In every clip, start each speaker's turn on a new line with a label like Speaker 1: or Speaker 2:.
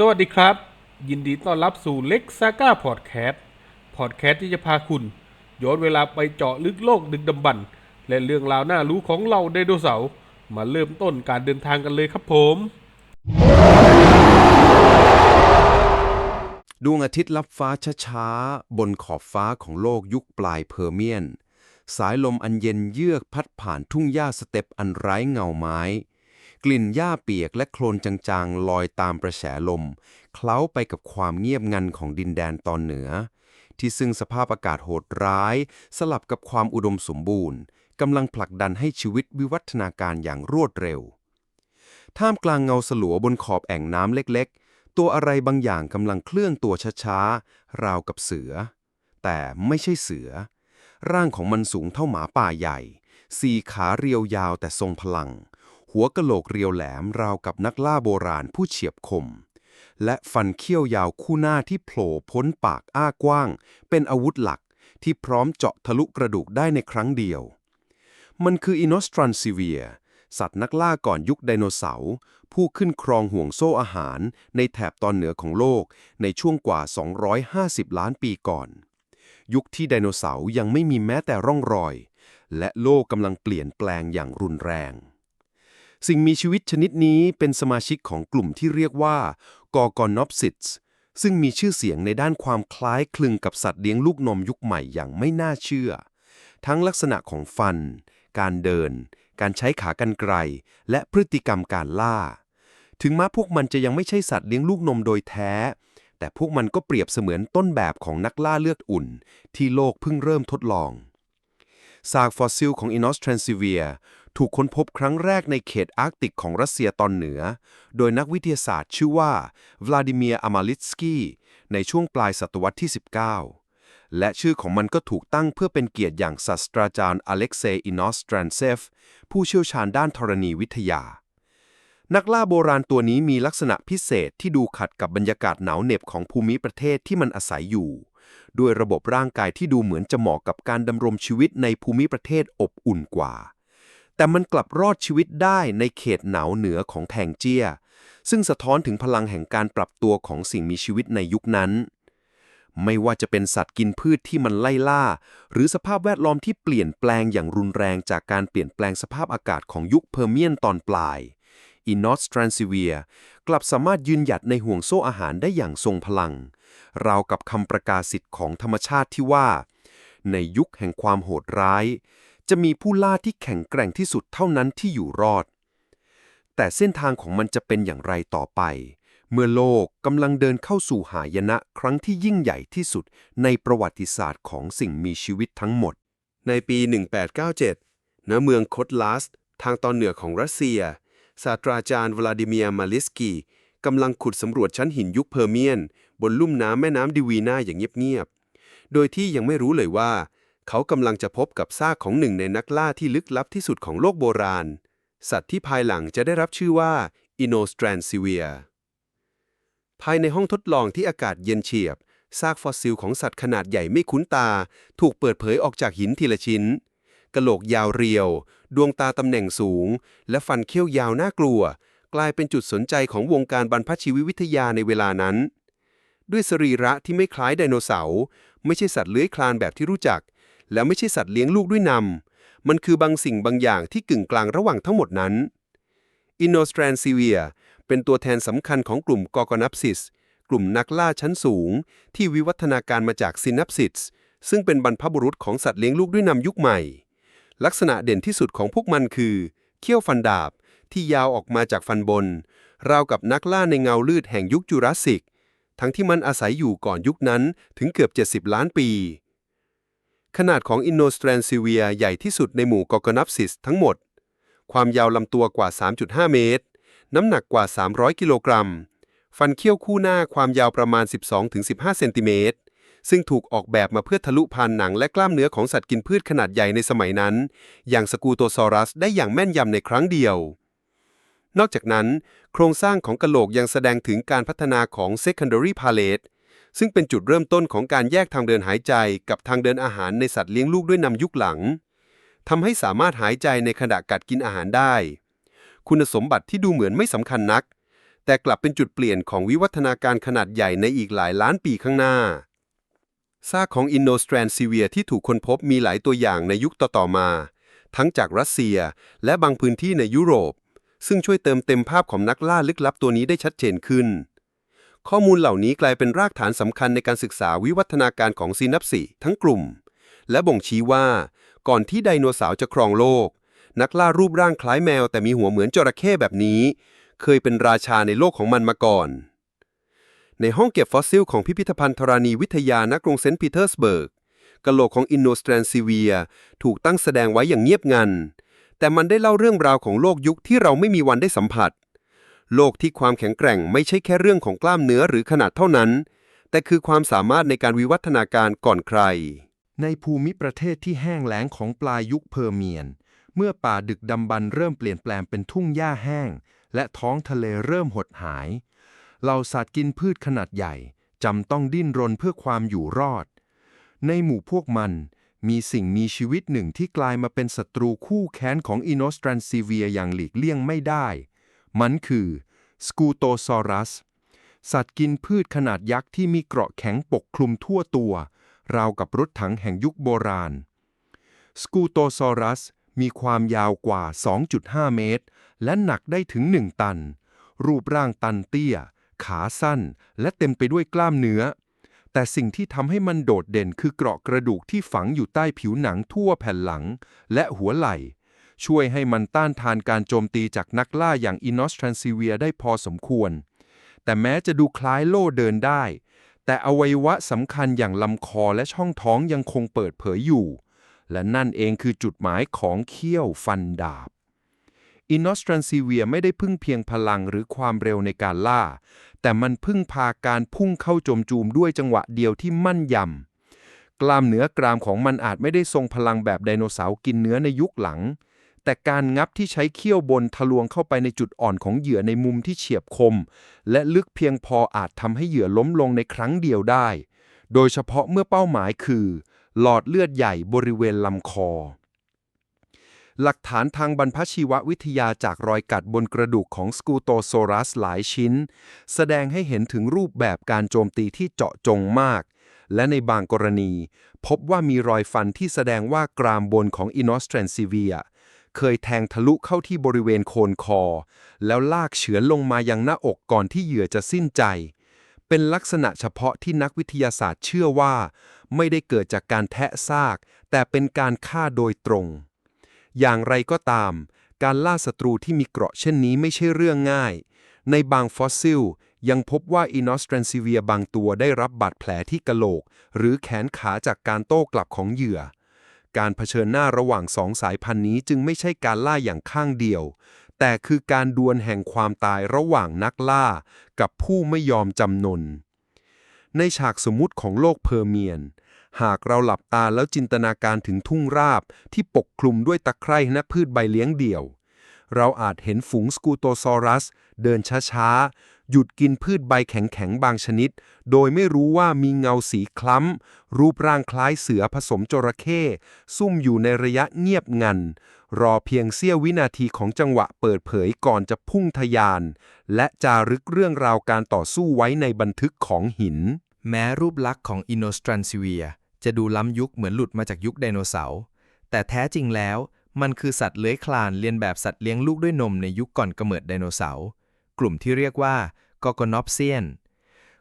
Speaker 1: สวัสดีครับ ยินดีต้อนรับสู่เล็กซาก้าพอดแคสต์พอดแคสต์ที่จะพาคุณ ย้อนเวลาไปเจาะลึกโลกดึกดำบรรพ์และเรื่องราวน่ารู้ของเราไดโนเสาร์มาเริ่มต้นการเดินทางกันเลยครับผม
Speaker 2: ดวงอาทิตย์ลับฟ้าช้าๆ บนขอบฟ้าของโลกยุคปลายเพอร์เมียน สายลมอันเย็นเยือกพัดผ่านทุ่งหญ้าสเต็ปอันไร้เงาไม้ กลิ่นหญ้าเปียกและโคลนจางๆ ลอยตามประแสลม เคล้าไปกับความเงียบงันของดินแดนตอนเหนือ ที่ซึ่งสภาพอากาศโหดร้าย สลับกับความอุดมสมบูรณ์กำลังผลักดันให้ชีวิตวิวัฒนาการอย่างรวดเร็ว ท่ามกลางเงาสลัวบนขอบแอ่งน้ำเล็กๆ ตัวอะไรบางอย่างกำลังเคลื่อนตัวช้าๆ ราวกับเสือ แต่ไม่ใช่เสือ ร่างของมันสูงเท่าหมาป่าใหญ่ สี่ขาเรียวยาวแต่ทรงพลัง หัวกะโหลกเรียวแหลมราวกับนักล่าโบราณผู้เฉียบคม และฟันเขี้ยวยาวคู่หน้าที่โผล่พ้นปากอ้ากว้าง เป็นอาวุธหลักที่พร้อมเจาะทะลุกระดูกได้ในครั้งเดียว มันคืออินอสตรันซิเวีย สัตว์นักล่าก่อนยุคไดโนเสาร์ ผู้ขึ้นครองห่วงโซ่อาหารในแถบตอนเหนือของโลกในช่วงกว่า 250 ล้านปีก่อน ยุคที่ไดโนเสาร์ยังไม่มีแม้แต่ร่องรอย และโลกกำลังเปลี่ยนแปลงอย่างรุนแรง สิ่งมีชีวิตชนิดนี้เป็นสมาชิกของกลุ่มที่เรียกว่ากอ g อนอ p ซิตส์ซึ่งมีชื่อเสียงในด้านความคล้ายคลึงกับสัตว์เลี้ยงลูกนมยุคใหม่อย่างไม่น่าเชื่อ ทั้งลักษณะของฟัน การเดิน การใช้ขากรรไกร และพฤติกรรมการล่า ถึงแม้พวกมันจะยังไม่ใช่สัตว์เลี้ยงลูกนมโดยแท้ แต่พวกมันก็เปรียบเสมือนต้นแบบของนักล่าเลือดอุ่น ที่โลกเพิ่งเริ่มทดลองซากฟอสซิลของอินอสทรนซิเวีย ถูกค้นพบครั้งแรกในเขตอาร์กติกของรัสเซียตอนเหนือ โดยนักวิทยาศาสตร์ชื่อว่า วลาดิเมียร์อามาลิตสกี้ ในช่วงปลายศตวรรษที่ 19 และชื่อของมันก็ถูกตั้งเพื่อเป็นเกียรติอย่างศาสตราจารย์อเล็กเซย์อินอสตรันเซฟ ผู้เชี่ยวชาญด้านธรณีวิทยา นักล่าโบราณตัวนี้มีลักษณะพิเศษที่ดูขัดกับบรรยากาศหนาวเหน็บของภูมิประเทศที่มันอาศัยอยู่ด้วยระบบร่างกายที่ดูเหมือนจะเหมาะกับการดำรงชีวิตในภูมิประเทศอบอุ่นกว่า แต่มันกลับรอดชีวิตได้ในเขตหนาวเหนือของแทงเจีย ซึ่งสะท้อนถึงพลังแห่งการปรับตัวของสิ่งมีชีวิตในยุคนั้น ไม่ว่าจะเป็นสัตว์กินพืชที่มันไล่ล่า หรือสภาพแวดล้อมที่เปลี่ยนแปลงอย่างรุนแรงจากการเปลี่ยนแปลงสภาพอากาศของยุคเพอร์เมียนตอนปลายอินอสตรันซิเวียกลับสามารถยืนหยัดในห่วงโซ่อาหารได้อย่างทรงพลัง ราวกับคำประกาศสิทธิ์ของธรรมชาติที่ว่า ในยุคแห่งความโหดร้าย จะมีผู้ล่าที่แข็งแกร่งที่สุดเท่านั้นที่อยู่รอด แต่เส้นทางของมันจะเป็นอย่างไรต่อไป เมื่อโลกกำลังเดินเข้าสู่หายนะครั้งที่ยิ่งใหญ่ที่สุดในประวัติศาสตร์ของสิ่งมีชีวิตทั้งหมด ในปี 1897 ณ เมืองคตลัสทางตอนเหนือของรัสเซีย ศาสตราจารย์วลาดิเมียร์มาลิสกีกำลังขุดสำรวจชั้นหินยุคเพอร์เมียน บนลุ่มน้ำแม่น้ำดิวีนาอย่างเงียบๆ โดยที่ยังไม่รู้เลยว่า เขากำลังจะพบกับซากของหนึ่งในนักล่าที่ลึกลับที่สุดของโลกโบราณ สัตว์ที่ภายหลังจะได้รับชื่อว่าอินโนสแตรนซิเวีย ภายในห้องทดลองที่อากาศเย็นเฉียบ ซากฟอสซิลของสัตว์ขนาดใหญ่ไม่คุ้นตา ถูกเปิดเผยออกจากหินทีละชิ้นกะโหลกยาวเรียว ดวงตาตำแหน่งสูง และฟันเขี้ยวยาวน่ากลัว กลายเป็นจุดสนใจของวงการบรรพชีววิทยาในเวลานั้น ด้วยสรีระที่ไม่คล้ายไดโนเสาร์ ไม่ใช่สัตว์เลื้อยคลานแบบที่รู้จัก และไม่ใช่สัตว์เลี้ยงลูกด้วยนำมันคือบางสิ่งบางอย่างที่กึ่งกลางระหว่างทั้งหมดนั้นอินโนสแตรนซิเวียเป็นตัวแทนสำคัญของกลุ่มกอ g นัปซิส กลุ่มนักล่าชั้นสูง ที่วิวัฒนาการมาจากซินัปซิสซึ่งเป็นบรรพบุรุษของสัตว์เลี้ยงลูกด้วยนำยุคใหม่ ลักษณะเด่นที่สุดของพวกมันคือ เขี้ยวฟันดาบที่ยาวออกมาจากฟันบน ราวกับนักล่าในเงาลืดแห่งยุคจูราสสิก ทั้งที่มันอาศัยอยู่ก่อนยุคนั้นถึงเกือบ 70 ล้านปี ขนาดของอินโนสแตรนซิเวียใหญ่ที่สุดในหมู่กอ g นัปซิสทั้งหมด ความยาวลำตัวกว่า 3.5 เมตร น้ำหนักกว่า 300 กิโลกรัม ฟันเขี้ยวคู่หน้าความยาวประมาณ 12-15 เซนติเมตร ซึ่งถูกออกแบบมาเพื่อทะลุผ่านหนังและกล้ามเนื้อของสัตว์กินพืชขนาดใหญ่ในสมัยนั้น อย่างสกูโตซอรัสได้อย่างแม่นยำในครั้งเดียว นอกจากนั้น โครงสร้างของกะโหลกยังแสดงถึงการพัฒนาของ secondary palate ซึ่งเป็นจุดเริ่มต้นของการแยกทางเดินหายใจกับทางเดินอาหารในสัตว์เลี้ยงลูกด้วยนำยุคหลังทำให้สามารถหายใจในขณะกัดกินอาหารได้ คุณสมบัติที่ดูเหมือนไม่สำคัญนัก
Speaker 3: แต่กลับเป็นจุดเปลี่ยนของวิวัฒนาการขนาดใหญ่ในอีกหลายล้านปีข้างหน้าซากของอินโนสแตรนซีเวียที่ถูกค้นพบมีหลายตัวอย่างในยุคต่อๆมา ทั้งจากรัสเซียและบางพื้นที่ในยุโรป ซึ่งช่วยเติมเต็มภาพของนักล่าลึกลับตัวนี้ได้ชัดเจนขึ้น ข้อมูลเหล่านี้กลายเป็นรากฐานสำคัญในการศึกษาวิวัฒนาการของซีนัปซีทั้งกลุ่ม และบ่งชี้ว่า ก่อนที่ไดโนเสาร์จะครองโลก นักล่ารูปร่างคล้ายแมวแต่มีหัวเหมือนจระเข้แบบนี้ เคยเป็นราชาในโลกของมันมาก่อน ในห้องเก็บฟอสซิลของพิพิธภัณฑ์ธรณีวิทยาณกรุงเซนต์ปีเตอร์สเบิร์กกะโหลกของอินโนสแตรนซีเวียถูกตั้งแสดงไว้อย่างเงียบงัน แต่มันได้เล่าเรื่องราวของโลกยุคที่เราไม่มีวันได้สัมผัส โลกที่ความแข็งแกร่งไม่ใช่แค่เรื่องของกล้ามเนื้อหรือขนาดเท่านั้น แต่คือความสามารถในการวิวัฒนาการก่อนใคร
Speaker 2: ในภูมิประเทศที่แห้งแล้งของปลายยุคเพอร์เมียน เมื่อป่าดึกดำบรรเริ่มเปลี่ยนแปลงเป็นทุ่งหญ้าแห้ง และท้องทะเลเริ่มหดหายเหล่าสัตว์กินพืชขนาดใหญ่จำต้องดิ้นรนเพื่อความอยู่รอด ในหมู่พวกมันมีสิ่งมีชีวิตหนึ่งที่กลายมาเป็นศัตรูคู่แค้นของอินโนสตรันซีเวียอย่างหลีกเลี่ยงไม่ได้ มันคือสกูโตซอรัส สัตว์กินพืชขนาดยักษ์ที่มีเกราะแข็งปกคลุมทั่วตัว ราวกับรถถังแห่งยุคโบราณ สกูโตซอรัสมีความยาวกว่า 2.5 เมตร และหนักได้ถึง 1 ตัน รูปร่างตันเตี้ย ขาสั้น และเต็มไปด้วยกล้ามเนื้อ แต่สิ่งที่ทำให้มันโดดเด่นคือเกราะกระดูกที่ฝังอยู่ใต้ผิวหนังทั่วแผ่นหลัง และหัวไหล่ ช่วยให้มันต้านทานการโจมตีจากนักล่าอย่างอินอสทรันซีเวียได้พอสมควร แต่แม้จะดูคล้ายโล่เดินได้ แต่อวัยวะสำคัญอย่างลำคอและช่องท้องยังคงเปิดเผยอยู่ และนั่นเองคือจุดหมายของเขี้ยวฟันดาบอินอสทรันซีเวียไม่ได้พึ่งเพียงพลังหรือความเร็วในการล่า แต่มันพึ่งพาการพุ่งเข้าโจมจูมด้วยจังหวะเดียวที่มั่นยำ กล้ามเนื้อกรามของมันอาจไม่ได้ทรงพลังแบบไดโนเสาร์กินเนื้อในยุคหลัง แต่การงับที่ใช้เขี้ยวบนทะลวงเข้าไปในจุดอ่อนของเหยื่อในมุมที่เฉียบคม และลึกเพียงพออาจทำให้เหยื่อล้มลงในครั้งเดียวได้ โดยเฉพาะเมื่อเป้าหมายคือ หลอดเลือดใหญ่บริเวณลำคอ หลักฐานทางบรรพชีววิทยาจากรอยกัดบนกระดูกของสกูโตโซรัสหลายชิ้น แสดงให้เห็นถึงรูปแบบการโจมตีที่เจาะจงมากและในบางกรณี พบว่ามีรอยฟันที่แสดงว่ากรามบนของอินอสเทรนซีเวีย เคยแทงทะลุเข้าที่บริเวณโคนคอ แล้วลากเฉือนลงมายังหน้าอกก่อนที่เหยื่อจะสิ้นใจ เป็นลักษณะเฉพาะที่นักวิทยาศาสตร์เชื่อว่า ไม่ได้เกิดจากการแทะซาก แต่เป็นการฆ่าโดยตรง อย่างไรก็ตาม การล่าศัตรูที่มีเกราะเช่นนี้ไม่ใช่เรื่องง่าย ในบางฟอสซิลยังพบว่าอินอสเทรนซีเวียบางตัวได้รับบาดแผลที่กะโหลก หรือแขนขาจากการโต้กลับของเหยื่อ การเผชิญหน้าระหว่างสองสายพันธุ์นี้จึงไม่ใช่การล่าอย่างข้างเดียว แต่คือการดวลแห่งความตายระหว่างนักล่า กับผู้ไม่ยอมจำนน ในฉากสมมุติของโลกเพอร์เมียน หากเราหลับตาแล้วจินตนาการถึงทุ่งราบที่ปกคลุมด้วยตะไคร่และพืชใบเลี้ยงเดี่ยว เราอาจเห็นฝูงสกูโตซอรัส เดินช้าๆ หยุดกินพืชใบแข็งๆบางชนิด โดยไม่รู้ว่ามีเงาสีคล้ำ รูปร่างคล้ายเสือผสมจระเข้ซุ่มอยู่ในระยะเงียบงัน รอเพียงเสี้ยววินาทีของจังหวะเปิดเผยก่อนจะพุ่งทะยาน และจารึกเรื่องราวการต่อสู้ไว้ในบันทึกของหิน
Speaker 4: แม้รูปลักษณ์ของอินโนสตรันซิเวียจะดูล้ำยุคเหมือนหลุดมาจากยุคไดโนเสาร์แต่แท้จริงแล้วมันคือสัตว์เลื้อยคลานเลียนแบบสัตว์เลี้ยงลูกด้วยนมในยุคก่อนกำเนิดไดโนเสาร์ กลุ่มที่เรียกว่ากอกอนอปเซียน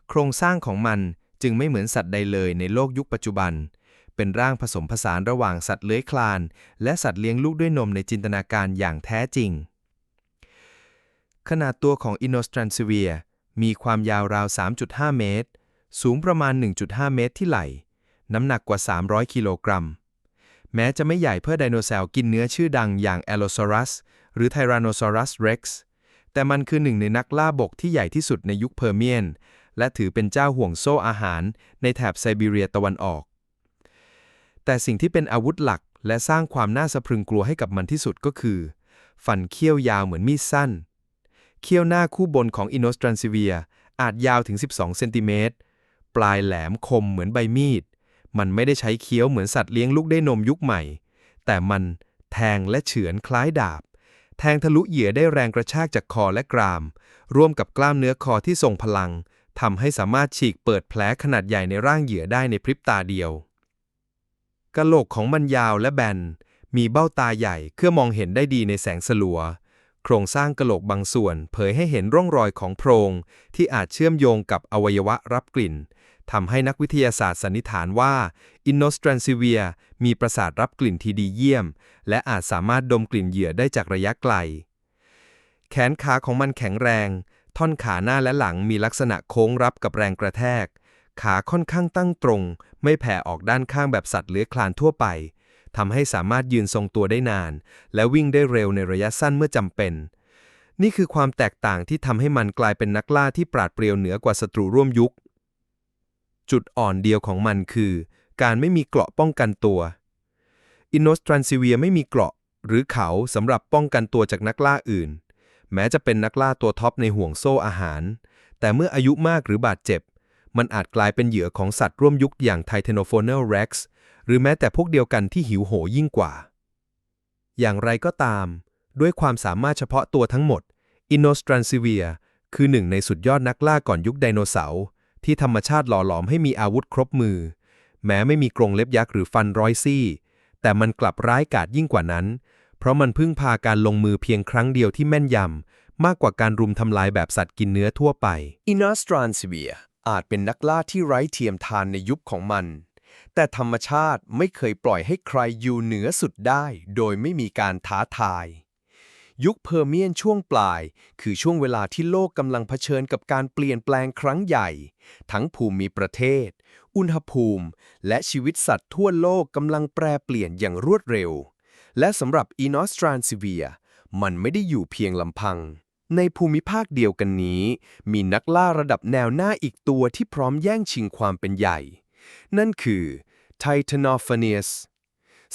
Speaker 4: โครงสร้างของมันจึงไม่เหมือนสัตว์ใดเลยในโลกยุคปัจจุบัน เป็นร่างผสมผสานระหว่างสัตว์เลื้อยคลาน และสัตว์เลี้ยงลูกด้วยนมในจินตนาการอย่างแท้จริง ขนาดตัวของอินโนสตรันซิเวียมีความยาวราว 3.5 เมตร สูงประมาณ 1.5 เมตรที่ไหล่น้ำหนักกว่า 300 กิโลกรัม แม้จะไม่ใหญ่เพื่อไดโนเสาร์กินเนื้อชื่อดังอย่าง Allosaurus หรือ Tyrannosaurus Rex แแต่มันคือหนึ่งในนักล่าบกที่ใหญ่ที่สุดในยุคเพอร์เมียน และถือเป็นเจ้าห่วงโซ่อาหารในแถบไซบีเรียตะวันออก แต่สิ่งที่เป็นอาวุธหลักและสร้างความน่าสะพรึงกลัวให้กับมันที่สุดก็คือ ฟันเขี้ยวยาวเหมือนมีดสั้น เขี้ยวหน้าคู่บนของอินโนสตรันซิเวียอาจยาวถึง 12 เซนติเมตร ปลายแหลมคมเหมือนใบมีด มันไม่ได้ใช้เคี้ยวเหมือนสัตว์เลี้ยงลูกด้วยนมยุคใหม่ แต่มันแทงและเฉือนคล้ายดาบ แทงทะลุเหยื่อได้แรงกระชากจากคอและกราม
Speaker 5: ร่วมกับกล้ามเนื้อคอที่ทรงพลังทำให้สามารถฉีกเปิดแผลขนาดใหญ่ในร่างเหยื่อได้ในพริบตาเดียวกะโหลกของมันยาวและแบน มีเบ้าตาใหญ่เพื่อมองเห็นได้ดีในแสงสลัว โครงสร้างกะโหลกบางส่วน เผยให้เห็นร่องรอยของโพรง ที่อาจเชื่อมโยงกับอวัยวะรับกลิ่นทำให้นักวิทยาศาสตร์สันนิษฐานว่า อินโนส r ตรนซิเวียมีประสาทรับกลิ่นที่ดีเยี่ยม และอาจสามารถดมกลิ่นเหยื่อได้จากระยะไกล แขนขาของมันแข็งแรง ท่อนขาหน้าและหลังมีลักษณะโค้งรับกับแรงกระแทก ขาค่อนข้างตั้งตรง ไม่แผ่ออกด้านข้างแบบสัตว์เลื้อยคลานทั่วไปทำให้สามารถยืนทรงตัวได้นาน และวิ่งได้เร็วในระยะสั้นเมื่อจำเป็น นี่คือความแตกต่างที่ทำให้มันกลายเป็นนักล่าที่ปราดเปรียวเหนือกว่าศัตรูร่วมยุค จุดอ่อนเดียวของมันคือ การไม่มีเกราะป้องกันตัว อินโนสตรันซิเวียไม่มีเกราะ หรือเขาสำหรับป้องกันตัวจากนักล่าอื่น แม้จะเป็นนักล่าตัวท็อปในห่วงโซ่อาหาร แต่เมื่ออายุมากหรือบาดเจ็บ มันอาจกลายเป็นเหยื่อของสัตว์ร่วมยุคอย่างไทเทโนโฟเนลเร็กซ์หรือแม้แต่พวกเดียวกันที่หิวโหยยิ่งกว่า อย่างไรก็ตาม ด้วยความสามารถเฉพาะตัวทั้งหมดอินโนสตรันซิเวียคือหนึ่งในสุดยอดนักล่าก่อนยุคไดโนเสาร์ที่ธรรมชาติหล่อหลอมให้มีอาวุธครบมือ แม้ไม่มีกรงเล็บยักษ์หรือฟันร้อยซี่ แต่มันกลับร้ายกาจยิ่งกว่านั้น เพราะมันพึ่งพาการลงมือเพียงครั้งเดียวที่แม่นยำ มากกว่าการรุมทำลายแบบสัตว์กินเนื้อทั่วไป
Speaker 2: อินาสตรานซิเวียอาจเป็นนักล่าที่ไร้เทียมทานในยุคของมัน แต่ธรรมชาติไม่เคยปล่อยให้ใครอยู่เหนือสุดได้ โดยไม่มีการท้าทาย ยุคเพอร์เมียนช่วงปลาย คือช่วงเวลาที่โลกกำลังเผชิญกับการเปลี่ยนแปลงครั้งใหญ่ ทั้งภูมิประเทศ อุณหภูมิ และชีวิตสัตว์ทั่วโลกกำลังแปรเปลี่ยนอย่างรวดเร็ว และสำหรับอีนอสตรานซิเวีย มันไม่ได้อยู่เพียงลำพัง ในภูมิภาคเดียวกันนี้ มีนักล่าระดับแนวหน้าอีกตัวที่พร้อมแย่งชิงความเป็นใหญ่ นั่นคือ Titanophanius สั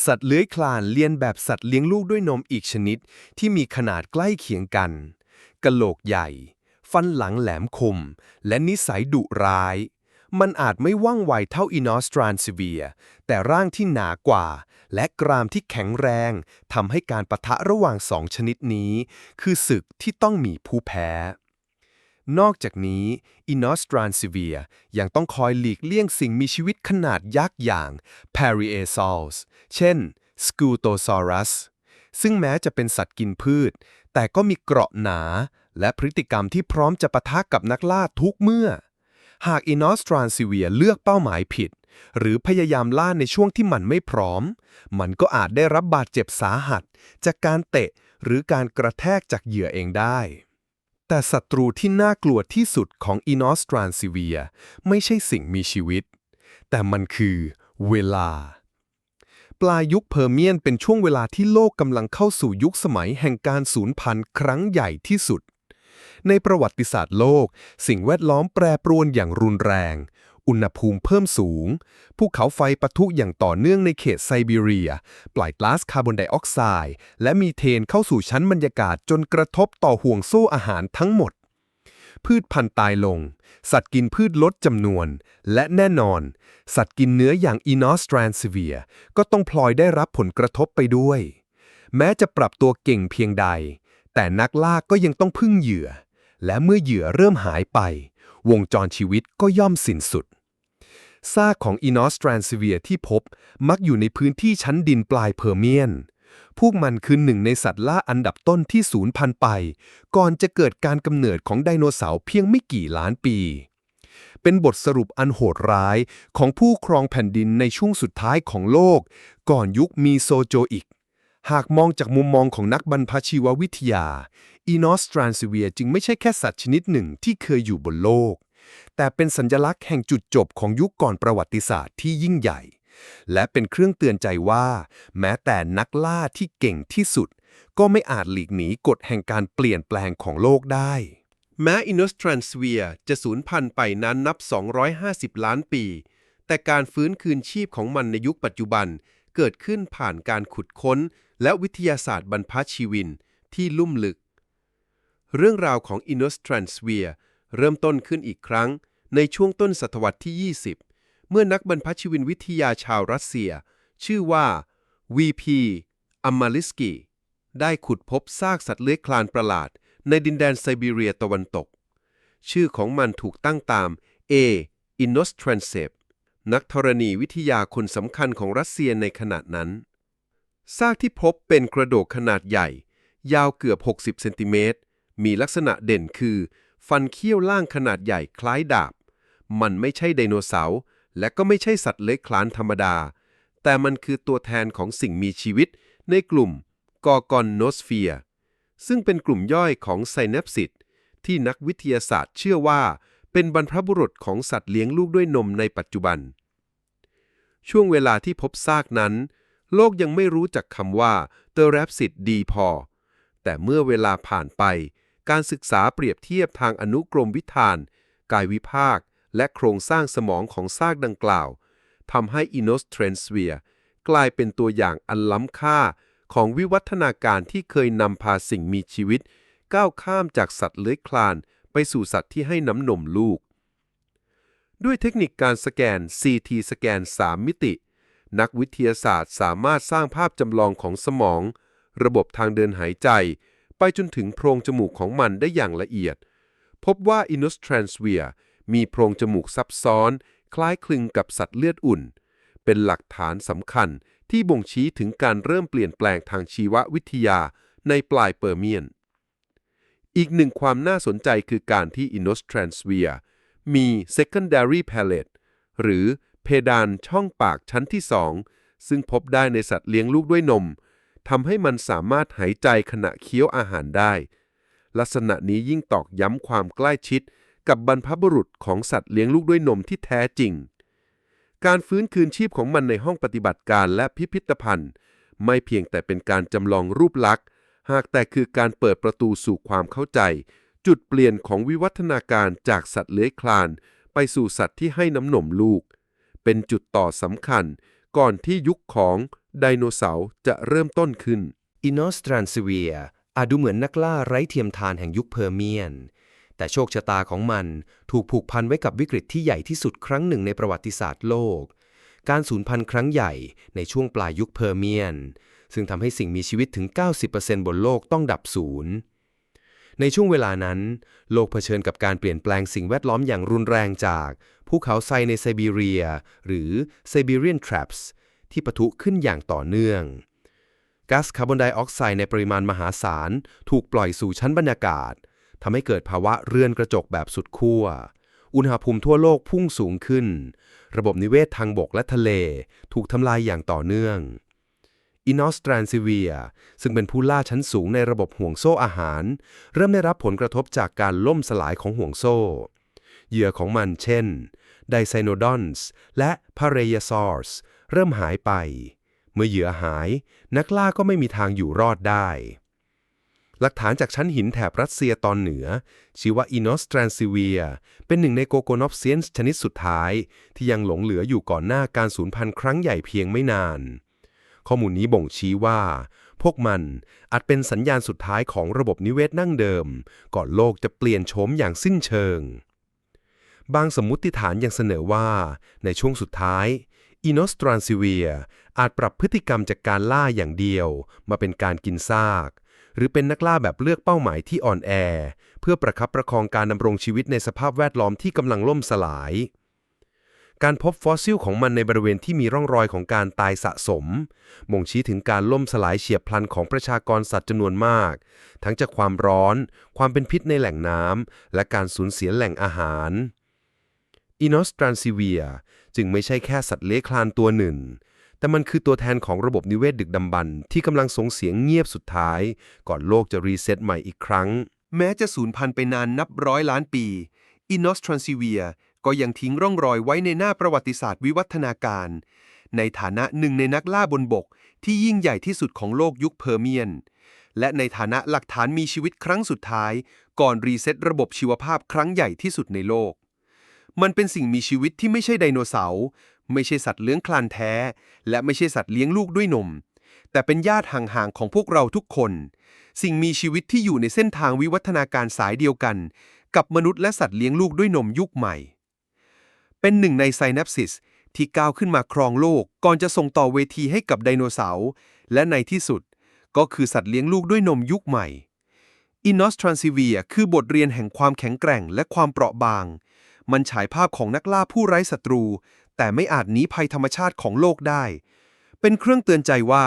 Speaker 2: สัตว์เลื้อยคลานเลียนแบบสัตว์เลี้ยงลูกด้วยนมอีกชนิด ที่มีขนาดใกล้เคียงกันกะโหลกใหญ่ ฟันหลังแหลมคม และนิสัยดุร้าย มันอาจไม่ว่องไวเท่าอินอสตรานซิเวีย แต่ร่างที่หนากว่า และกรามที่แข็งแรงทำให้การปะทะระหว่างสองชนิดนี้ คือศึกที่ต้องมีผู้แพ้ นอกจากนี้อินอสตรานซิเวียยังต้องคอยหลีกเลี่ยงสิ่งมีชีวิตขนาดยักษ์อย่าง p a r i a s a l s เช่น Scutosaurus ซึ่งแม้จะเป็นสัตว์กินพืช แต่ก็มีเกราะหนา และพฤติกรรมที่พร้อมจะปะทะกับนักล่าทุกเมื่อ หากอินอสตรานซิเวียเลือกเป้าหมายผิด หรือพยายามล่าในช่วงที่มันไม่พร้อม มันก็อาจได้รับบาดเจ็บสาหัส จากการเตะหรือการกระแทกจากเหยื่อเองได้ แต่ศัตรูที่น่ากลัวที่สุดของอินอสตรานซิเวียไม่ใช่สิ่งมีชีวิต แต่มันคือเวลา ปลายยุคเพอร์เมียนเป็นช่วงเวลาที่โลกกำลังเข้าสู่ยุคสมัยแห่งการสูญพันธุ์ครั้งใหญ่ที่สุด ในประวัติศาสตร์โลก สิ่งแวดล้อมแปรปรวนอย่างรุนแรง อุณหภูมิเพิ่มสูง ภูเขาไฟปะทุอย่างต่อเนื่องในเขตไซบีเรีย ปล่อยก๊าซคาร์บอนไดออกไซด์และมีเทนเข้าสู่ชั้นบรรยากาศจนกระทบต่อห่วงโซ่อาหารทั้งหมด พืชพันธุ์ตายลง สัตว์กินพืชลดจำนวน และแน่นอน สัตว์กินเนื้ออย่างอีนอสตรานซิเวียก็ต้องพลอยได้รับผลกระทบไปด้วย แม้จะปรับตัวเก่งเพียงใด แต่นักล่าก็ยังต้องพึ่งเหยื่อและเมื่อเหยื่อเริ่มหายไป วงจรชีวิตก็ย่อมสิ้นสุด ซากของอีนอสตรานซิเวียที่พบมักอยู่ในพื้นที่ชั้นดินปลายเพอร์เมียน พวกมันคือหนึ่งในสัตว์ล่าอันดับต้นที่สูญพันธุ์ไป ก่อนจะเกิดการกำเนิดของไดโนเสาร์เพียงไม่กี่ล้านปี เป็นบทสรุปอันโหดร้ายของผู้ครองแผ่นดินในช่วงสุดท้ายของโลก ก่อนยุคมีโซโจอิกหากมองจากมุมมองของนักบรรพชีววิทยา อีนอสตรานซิเวียจึงไม่ใช่แค่สัตว์ชนิดหนึ่งที่เคยอยู่บนโลก แต่เป็นสัญลักษณ์แห่งจุดจบของยุคก่อนประวัติศาสตร์ที่ยิ่งใหญ่ และเป็นเครื่องเตือนใจว่า แม้แต่นักล่าที่เก่งที่สุด ก็ไม่อาจหลีกหนีกฎแห่งการเปลี่ยนแปลงของโลกได้
Speaker 6: แม้อินโนสตรันสเวียจะสูญพันธุ์ไปนั้นนับ 250 ล้านปี แต่การฟื้นคืนชีพของมันในยุคปัจจุบันเกิดขึ้นผ่านการขุดค้น และวิทยาศาสตร์บรรพชีวินที่ลุ่มลึก เรื่องราวของอินโนสตรันสเวียเริ่มต้นขึ้นอีกครั้ง ในช่วงต้นศตวรรษที่ 20 เมื่อนักบรรพชีวินวิทยาชาวรัสเซีย ชื่อว่า VP อัมมาลิสกีได้ขุดพบซากสัตว์เลื้อยคลานประหลาด
Speaker 7: ในดินแดนไซบีเรียตะวันตก ชื่อของมันถูกตั้งตาม A. i n n o s t r a n s e v นักธรณีวิทยาคนสำคัญของรัสเซียในขณะนั้น ซากที่พบเป็นกระโดกขนาดใหญ่ ยาวเกือบ 60 เซนติเมตร มีลักษณะเด่นคือ ฟันเขี้ยวล่างขนาดใหญ่คล้ายดาบ มันไม่ใช่ไดโนเสาร์และก็ไม่ใช่สัตว์เลื้อยคลานธรรมดา แต่มันคือตัวแทนของสิ่งมีชีวิตในกลุ่มกอกอนโนสเฟียซึ่งเป็นกลุ่มย่อยของไซแนปซิตที่นักวิทยาศาสตร์เชื่อว่าเป็นบรรพบุรุษของสัตว์เลี้ยงลูกด้วยนมในปัจจุบัน ช่วงเวลาที่พบซากนั้น โลกยังไม่รู้จักคำว่าเตอร์แรปซิตดีพอ แต่เมื่อเวลาผ่านไป การศึกษาเปรียบเทียบทางอนุกรมวิธาน กายวิภาค และโครงสร้างสมองของซากดังกล่าวทำให้อินโนสเทรนสเวียกลายเป็นตัวอย่างอันล้ำค่าของวิวัฒนาการที่เคยนำพาสิ่งมีชีวิต ก้าวข้ามจากสัตว์เลื้อยคลานไปสู่สัตว์ที่ให้น้ำนมลูก ด้วยเทคนิคการสแกน CT สแกน 3 มิติ นักวิทยาศาสตร์สามารถสร้างภาพจำลองของสมอง ระบบทางเดินหายใจ ไปจนถึงโพรงจมูกของมันได้อย่างละเอียด พบว่าอิน s ส r a n s เวียมีโพรงจมูกซับซ้อน คล้ายคลึงกับสัตว์เลือดอุ่น เป็นหลักฐานสำคัญที่บ่งชี้ถึงการเริ่มเปลี่ยนแปลงทางชีววิทยาในปลายเปอร์เมียน อีกหนึ่งความน่าสนใจคือการที่ i n o s t r a n s p h e r มี secondary palate หรือเพดานช่องปากชั้นที่สองซึ่งพบได้ในสัตว์เลี้ยงลูกด้วยนม ทำให้มันสามารถหายใจขณะเคี้ยวอาหารได้ ลักษณะนี้ยิ่งตอกย้ำความใกล้ชิด กับบรรพบุรุษของสัตว์เลี้ยงลูกด้วยนมที่แท้จริง การฟื้นคืนชีพของมันในห้องปฏิบัติการและพิพิธภัณฑ์ ไม่เพียงแต่เป็นการจำลองรูปลักษณ์ หากแต่คือการเปิดประตูสู่ความเข้าใจ จุดเปลี่ยนของวิวัฒนาการจากสัตว์เลื้อยคลาน ไปสู่สัตว์ที่ให้น้ำนมลูก เป็นจุดต่อสำคัญ ก่อนที่ยุคของ ไดโนเสาร์จะเริ่มต้นขึ้น
Speaker 2: อินอสตรานซิเวียอาจดูเหมือนนักล่าไร้เทียมทานแห่งยุคเพอร์เมียน แต่โชคชะตาของมันถูกผูกพันไว้กับวิกฤตที่ใหญ่ที่สุดครั้งหนึ่งในประวัติศาสตร์โลก การสูญพันธุ์ครั้งใหญ่ในช่วงปลายยุคเพอร์เมียน ซึ่งทำให้สิ่งมีชีวิตถึง 90%บนโลกต้องดับสูญในช่วงเวลานั้น โลกเผชิญกับการเปลี่ยนแปลงสิ่งแวดล้อมอย่างรุนแรงจาก ภูเขาไฟในไซบีเรีย หรือ Siberian Traps ที่ปะทุขึ้นอย่างต่อเนื่องก๊าซคาร์บอนไดออกไซด์ในปริมาณมหาศาล ถูกปล่อยสู่ชั้นบรรยากาศทำให้เกิดภาวะเรือนกระจกแบบสุดขั้ว อุณหภูมิทั่วโลกพุ่งสูงขึ้น ระบบนิเวศทางบกและทะเล ถูกทำลายอย่างต่อเนื่องอินอสตรานซิเวีย ซึ่งเป็นผู้ล่าชั้นสูงในระบบห่วงโซ่อาหาร เริ่มได้รับผลกระทบจากการล่มสลายของห่วงโซ่ เหยื่อของมันเช่น ไดไซโนดอนส์และพาเรยซอร์ส เริ่มหายไป เมื่อเหยื่อหาย นักล่าก็ไม่มีทางอยู่รอดได้ หลักฐานจากชั้นหินแถบรัสเซียตอนเหนือชีว่าอินอสตรานซิเวีย เป็นหนึ่งในโกโกนอฟเซียนชนิดสุดท้าย ที่ยังหลงเหลืออยู่ก่อนหน้าการสูญพันธุ์ครั้งใหญ่เพียงไม่นาน ข้อมูลนี้บ่งชี้ว่า พวกมันอาจเป็นสัญญาณสุดท้ายของระบบนิเวศนั่งเดิม ก่อนโลกจะเปลี่ยนโฉมอย่างสิ้นเชิงบางสมมุติฐานยังเสนอว่า ในช่วงสุดท้าย อินอสตรานซิเวียอาจปรับพฤติกรรมจากการล่าอย่างเดียว มาเป็นการกินซาก หรือเป็นนักล่าแบบเลือกเป้าหมายที่อ่อนแอ เพื่อประคับประคองการดำรงชีวิตในสภาพแวดล้อมที่กำลังล่มสลาย การพบฟอสซิลของมันในบริเวณที่มีร่องรอยของการตายสะสมบ่งชี้ถึงการล่มสลายเฉียบพลันของประชากรสัตว์จำนวนมาก ทั้งจากความร้อน ความเป็นพิษในแหล่งน้ำและการสูญเสียแหล่งอาหารอินอสตรานซิเวีย จึงไม่ใช่แค่สัตว์เลื้อยคลานตัวหนึ่ง แต่มันคือตัวแทนของระบบนิเวศดึกดำบรรพ์ที่กำลังส่งเสียงเงียบสุดท้าย ก่อนโลกจะรีเซ็ตใหม่อีกครั้ง แม้จะสูญพันธุ์ไปนานนับร้อยล้านปีอินอสทรานซิเวียก็ยังทิ้งร่องรอยไว้ในหน้าประวัติศาสตร์วิวัฒนาการ ในฐานะหนึ่งในนักล่าบนบก ที่ยิ่งใหญ่ที่สุดของโลกยุคเพอร์เมียน และในฐานะหลักฐานมีชีวิตครั้งสุดท้าย ก่อนรีเซ็ตระบบชีวภาพครั้งใหญ่ที่สุดในโลก มันเป็นสิ่งมีชีวิตที่ไม่ใช่ไดโนเสาร์ไม่ใช่สัตว์เลี้ยงคลานแท้ และไม่ใช่สัตว์เลี้ยงลูกด้วยนม แต่เป็นญาติห่างๆของพวกเราทุกคน สิ่งมีชีวิตที่อยู่ในเส้นทางวิวัฒนาการสายเดียวกัน กับมนุษย์และสัตว์เลี้ยงลูกด้วยนมยุคใหม่ เป็นหนึ่งในไซนัปซิสที่ก้าวขึ้นมาครองโลกก่อนจะส่งต่อเวทีให้กับไดโนเสาร์และในที่สุด ก็คือสัตว์เลี้ยงลูกด้วยนมยุคใหม่อินนอสทรานซิเวียคือบทเรียนแห่งความแข็งแกร่งและความเปราะบาง มันฉายภาพของนักล่าผู้ไร้ศัตรู แต่ไม่อาจหนีภัยธรรมชาติของโลกได้ เป็นเครื่องเตือนใจว่า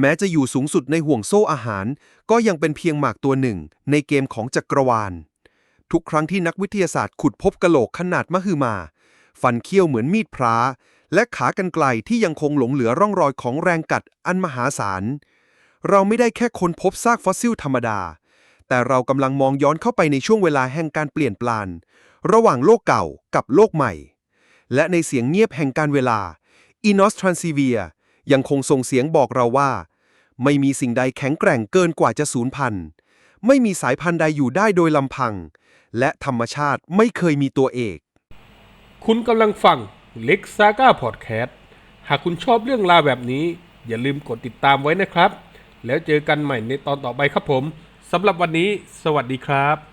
Speaker 2: แม้จะอยู่สูงสุดในห่วงโซ่อาหาร ก็ยังเป็นเพียงหมากตัวหนึ่ง ในเกมของจักรวาล ทุกครั้งที่นักวิทยาศาสตร์ขุดพบกะโหลกขนาดมหึมา ฟันเขี้ยวเหมือนมีดพร้าและขากรรไกลที่ยังคงหลงเหลือร่องรอยของแรงกัดอันมหาศาล เราไม่ได้แค่ค้นพบซากฟอสซิลธรรมดา แต่เรากำลังมองย้อนเข้าไปในช่วงเวลาแห่งการเปลี่ยนแปลน ระหว่างโลกเก่ากับโลกใหม่ และในเสียงเงียบแห่งการเวลาอินอสทรานซีเวียยังคงส่งเสียงบอกเราว่า ไม่มีสิ่งใดแข็งแกร่งเกินกว่าจะสูญพันธุ์ ไม่มีสายพันธุ์ใดอยู่ได้โดยลำพัง และธรรมชาติไม่เคยมีตัวเอก
Speaker 1: คุณกำลังฟังเล็กซาก้าพอดแคสต์หากคุณชอบเรื่องราวแบบนี้ อย่าลืมกดติดตามไว้นะครับ แล้วเจอกันใหม่ในตอนต่อไปครับผมสำหรับวันนี้ สวัสดีครับ